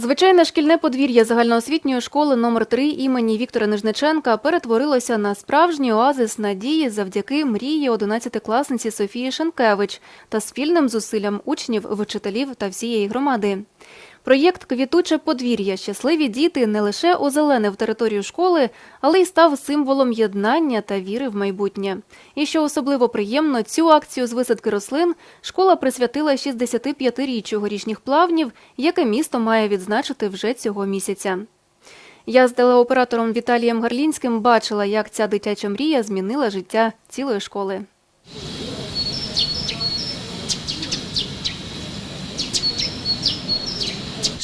Звичайне шкільне подвір'я загальноосвітньої школи номер 3 імені Віктора Нижниченка перетворилося на справжній оазис надії завдяки мрії 11-класниці Софії Шенкевич та спільним зусиллям учнів, вчителів та всієї громади. Проєкт Квітуче подвір'я щасливі діти не лише озеленив територію школи, але й став символом єднання та віри в майбутнє. І що особливо приємно, цю акцію з висадки рослин школа присвятила 65-річчю горішніх плавнів, яке місто має відзначити вже цього місяця. Я з телеоператором Віталієм Гарлінським бачила, як ця дитяча мрія змінила життя цілої школи.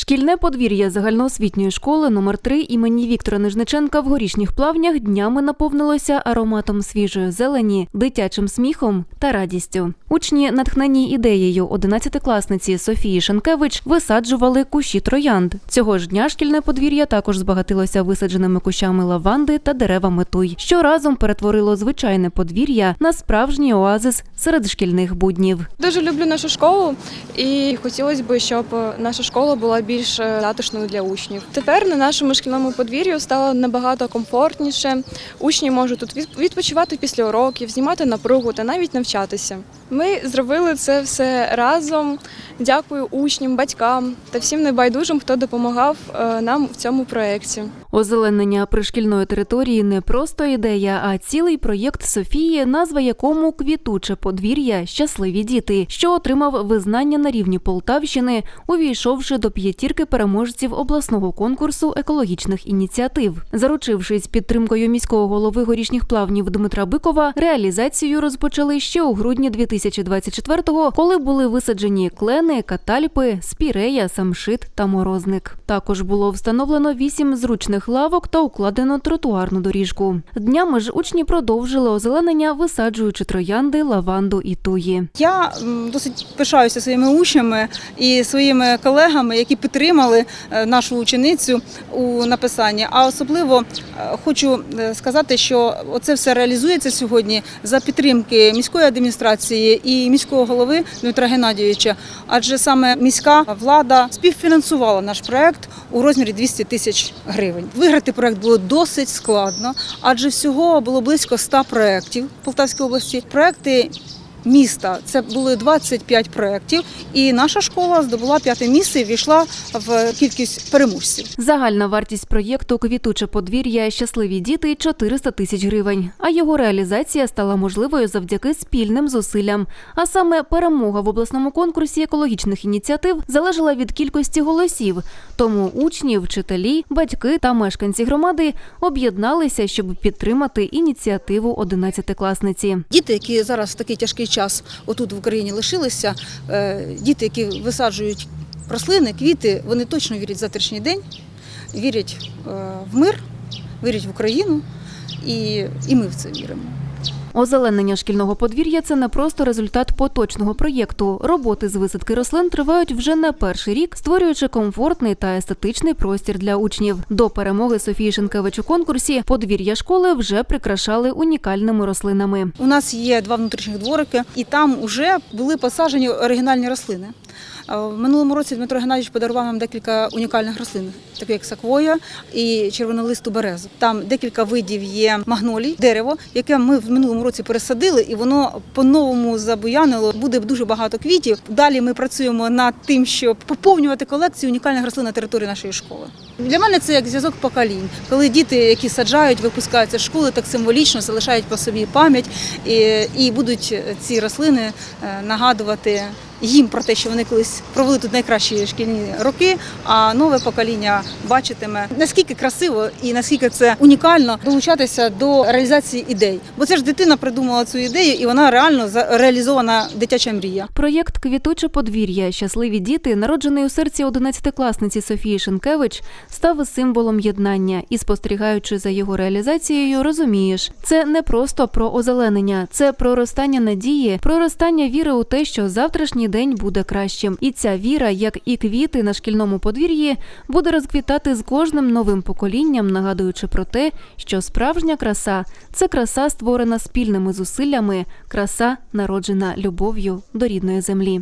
Шкільне подвір'я загальноосвітньої школи номер 3 імені Віктора Нижниченка в горішніх плавнях днями наповнилося ароматом свіжої зелені, дитячим сміхом та радістю. Учні, натхнені ідеєю 11-класниці Софії Шенкевич, висаджували кущі троянд. Цього ж дня шкільне подвір'я також збагатилося висадженими кущами лаванди та деревами туй, що разом перетворило звичайне подвір'я на справжній оазис серед шкільних буднів. Дуже люблю нашу школу і хотілося б, щоб наша школа була більш е, затишною для учнів. Тепер на нашому шкільному подвір'ю стало набагато комфортніше. Учні можуть тут від- відпочивати після уроків, знімати напругу та навіть навчатися. Ми зробили це все разом. Дякую учням, батькам та всім небайдужим, хто допомагав е, нам в цьому проєкті. Озеленення пришкільної території не просто ідея, а цілий проєкт Софії, назва якому квітуче подвір'я Щасливі діти, що отримав визнання на рівні Полтавщини, увійшовши до п'ятірки переможців обласного конкурсу екологічних ініціатив. Заручившись підтримкою міського голови горішніх плавнів Дмитра Бикова, реалізацію розпочали ще у грудні 2024-го, коли були висаджені клени, катальпи, спірея, самшит та морозник. Також було встановлено вісім зручних лавок та укладено тротуарну доріжку. Днями ж учні продовжили озеленення, висаджуючи троянди, лаванду і туї. Я досить пишаюся своїми учнями і своїми колегами, які підтримали е, нашу ученицю у написанні. А особливо е, хочу е, сказати, що оце все реалізується сьогодні за підтримки міської адміністрації і міського голови Дмитра Геннадійовича. Адже саме міська влада співфінансувала наш проект у розмірі 200 тисяч гривень. Виграти проект було досить складно, адже всього було близько 100 проєктів в Полтавській області. Проекти міста. Це були 25 проєктів, і наша школа здобула п'яте місце і війшла в кількість переможців. Загальна вартість проєкту Квітуче подвір'я Щасливі діти 400 тисяч гривень. А його реалізація стала можливою завдяки спільним зусиллям. А саме перемога в обласному конкурсі екологічних ініціатив залежала від кількості голосів. Тому учні, вчителі, батьки та мешканці громади об'єдналися, щоб підтримати ініціативу 11-класниці. Діти, які зараз в такий тяжкий час отут в Україні лишилися, е, діти, які висаджують рослини, квіти, вони точно вірять в завтрашній день, вірять е, в мир, вірять в Україну, і, і ми в це віримо. Озеленення шкільного подвір'я це не просто результат поточного проєкту. Роботи з висадки рослин тривають вже не перший рік, створюючи комфортний та естетичний простір для учнів. До перемоги Софії Шенкевич у конкурсі подвір'я школи вже прикрашали унікальними рослинами. У нас є два внутрішніх дворики, і там вже були посаджені оригінальні рослини. Е, В минулому році Дмитро Геннадійович подарував нам декілька унікальних рослин, такі як саквоя і червонолисту березу. Там декілька видів є магнолій, дерево, яке ми в минулому році пересадили, і воно по-новому забуянило. Буде дуже багато квітів. Далі ми працюємо над тим, щоб поповнювати колекцію унікальних рослин на території нашої школи. Для мене це як зв'язок поколінь, коли діти, які саджають, випускаються з школи, так символічно залишають по собі пам'ять і, і будуть ці рослини е, нагадувати їм про те, що вони колись провели тут найкращі шкільні роки. А нове покоління бачитиме наскільки красиво і наскільки це унікально долучатися до реалізації ідей. Бо це ж дитина придумала цю ідею, і вона реально реалізована дитяча мрія. Проєкт Квітуче подвір'я Щасливі діти, народжений у серці 11-класниці Софії Шенкевич, став символом єднання і, спостерігаючи за його реалізацією, розумієш, це не просто про озеленення, це проростання надії, проростання віри у те, що завтрашній день буде кращим. І ця віра, як і квіти на шкільному подвір'ї, буде розквітати з кожним новим поколінням, нагадуючи про те, що справжня краса це краса, створена спільними зусиллями, краса, народжена любов'ю до рідної землі.